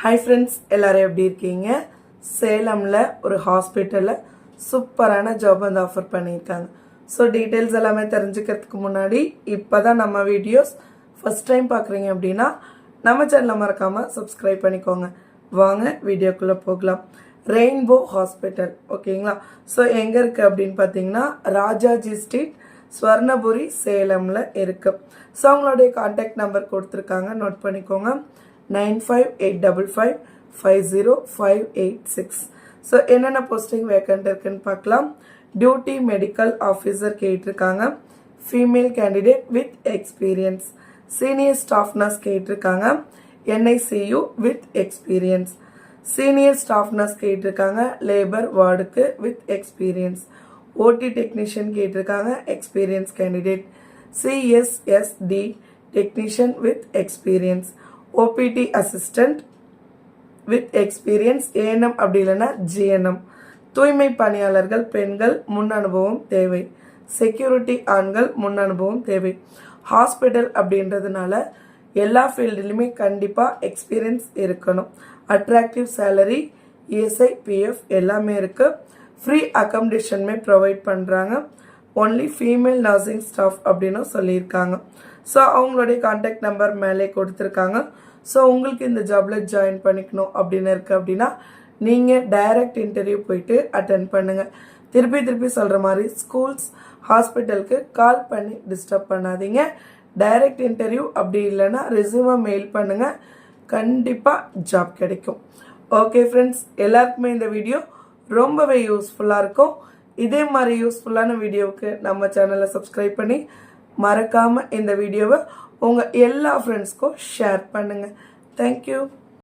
Hi friends எல்லாரும் எப்படி இருக்கீங்க? சேலமில் ஒரு ஹாஸ்பிட்டலில் சூப்பரான ஜாப் வந்து ஆஃபர் பண்ணியிருக்காங்க. ஸோ டீட்டெயில்ஸ் எல்லாமே தெரிஞ்சுக்கிறதுக்கு முன்னாடி இப்போ தான் நம்ம வீடியோஸ் ஃபஸ்ட் டைம் பார்க்குறீங்க அப்படின்னா நம்ம சேனலை மறக்காமல் சப்ஸ்கிரைப் பண்ணிக்கோங்க. வாங்க வீடியோக்குள்ளே போகலாம். ரெயின்போ ஹாஸ்பிட்டல் ஓகேங்களா ஸோ எங்கே இருக்குது அப்படின்னு பார்த்தீங்கன்னா ராஜாஜி ஸ்ட்ரீட் ஸ்வர்ணபுரி சேலமில் இருக்குது ஸோ அவங்களுடைய கான்டாக்ட் நம்பர் கொடுத்துருக்காங்க நோட் பண்ணிக்கோங்க. Nine five eight double five five zero five eight six. So என்னென்ன போஸ்டிங் வேக்கண்ட் இருக்குன்னு பார்க்கலாம். டியூட்டி மெடிக்கல் ஆஃபீஸர் கேட்டிருக்காங்க. Female candidate with experience senior staff nurse கேட்டிருக்காங்க. NICU with experience senior staff nurse கேட்டிருக்காங்க. Labour வார்டுக்கு with experience OT technician கேட்டிருக்காங்க. Experience candidate CSSD technician with experience OPD assistant with experience ANM அப்படி இல்லைன்னா GNM தூய்மை பணியாளர்கள் பெண்கள் முன் அனுபவம் தேவை. செக்யூரிட்டி ஆண்கள் முன் அனுபவம் தேவை. ஹாஸ்பிட்டல் அப்படின்றதுனால எல்லா ஃபீல்டுலையுமே கண்டிப்பாக எக்ஸ்பீரியன்ஸ் இருக்கணும். அட்ராக்டிவ் சேலரி இஎஸ்ஐ பிஎஃப் எல்லாமே இருக்குது ஃப்ரீ அக்காமடேஷனுமே ப்ரொவைட் பண்ணுறாங்க ஒன்லி ஃபீமேல் நர்சிங் ஸ்டாஃப் அப்படின்னு சொல்லியிருக்காங்க. ஸோ அவங்களுடைய காண்டாக்ட் நம்பர் மேலே கொடுத்துருக்காங்க. ஸோ உங்களுக்கு இந்த ஜாபில் ஜாயின் பண்ணிக்கணும் அப்படின்னு இருக்குது அப்படின்னா நீங்கள் டைரக்ட் இன்டர்வியூ போயிட்டு அட்டன் பண்ணுங்கள் திருப்பி திருப்பி சொல்கிற மாதிரி ஸ்கூல்ஸ் ஹாஸ்பிட்டலுக்கு கால் பண்ணி டிஸ்டர்ப் பண்ணாதீங்க. டைரக்ட் இன்டர்வியூ அப்படி இல்லைன்னா ரெசியூமை மெயில் பண்ணுங்கள் கண்டிப்பாக ஜாப் கிடைக்கும். ஓகே ஃப்ரெண்ட்ஸ் எல்லாருக்குமே இந்த வீடியோ ரொம்பவே யூஸ்ஃபுல்லாக இருக்கும். இதே மாதிரி யூஸ்ஃபுல்லான வீடியோவுக்கு நம்ம சேனலை சப்ஸ்கிரைப் பண்ணி மறக்காமல் இந்த வீடியோவை உங்கள் எல்லா ஃப்ரெண்ட்ஸ்க்கும் ஷேர் பண்ணுங்கள் தேங்க்யூ